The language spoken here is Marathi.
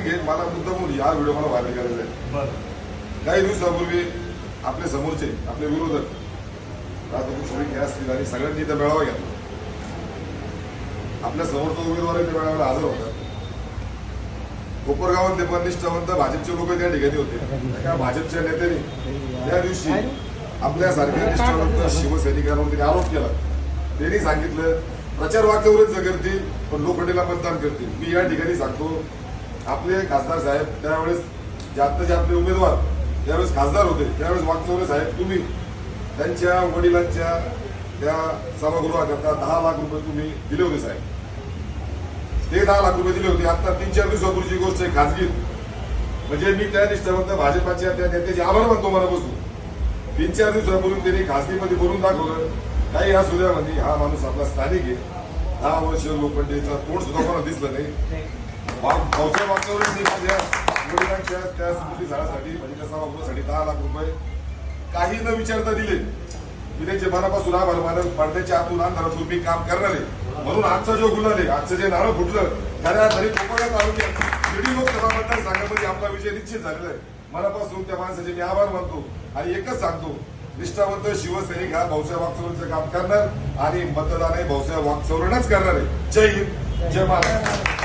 घे. मला मुद्दा म्हणून हा व्हिडिओ मला व्हायरल करायचा आहे काही दिवसापूर्वी आपले समोरचे आपले विरोधक राधाकृष्ण विखे असतील आणि सगळ्यांनी इथं मेळावा घेतला. आपल्या समोरचा उमेदवार त्या मेळाव्याला हजर होता. कोपरगावातले पण निष्ठावंत भाजपचे लोक त्या ठिकाणी होते. त्या भाजपच्या नेत्यांनी त्या दिवशी आपल्यासारख्या निष्ठावंत शिवसैनिकांवर त्यांनी आरोप केला. त्यांनी सांगितलं प्रचार वाक्यावरच करतील पण लोखंडीला मतदान करतील. मी या ठिकाणी सांगतो आपले खासदार साहेब त्यावेळेस जे आत्ताचे आपले उमेदवार त्यावेळेस खासदार होते त्यावेळेस वागचौरे साहेब तुम्ही त्यांच्या वडिलांच्या त्या सभागृहाकरता दहा लाख रुपये तुम्ही दिले होते साहेब. ते दहा लाख रुपये दिले होते. आता तीन चार दिवसापूर्वीची गोष्ट आहे खासगी. म्हणजे मी त्या निष्ठावंत भाजपाच्या त्या नेत्याचे आभार मानतो मनापासून. तीन चार दिवसापूर्वी त्यांनी खासगीमध्ये बोलून दाखवलं. काही या सुद्यामध्ये हा माणूस आपला स्थानिक आहे. दहा वर्ष लोखंडेचा तोंड सुद्धा कोणाला दिसलं नाही. मागच्या पावसाळ्या मी माझ्या वडिलांच्या त्या स्मृती झाडासाठी म्हणजे त्या सभागृहासाठी दहा लाख रुपये काही न विचारता दिले. मी त्यांचे मनापासून आभार मानत पडद्याच्या आतून अंधारातून मी काम करणार. आहे म्हणून आजचा जो गुन्हा आहे आजचं जे नाणं फुटलं त्याला तरी कोकणात तालुक्यात शिर्डी लोकसभा मतदारसंघामध्ये आपला विजय निश्चित झालेला आहे. मनापासून त्या माणसाचे मी आभार मानतो आणि एकच सांगतो निष्ठावंत शिवसैनिक हा भाऊसाहेब वागचौरेचं काम करणार आणि मतदान हे भाऊसाहेब वागचौरेनच करणार आहे. जय हिंद जय महाराष्ट्र.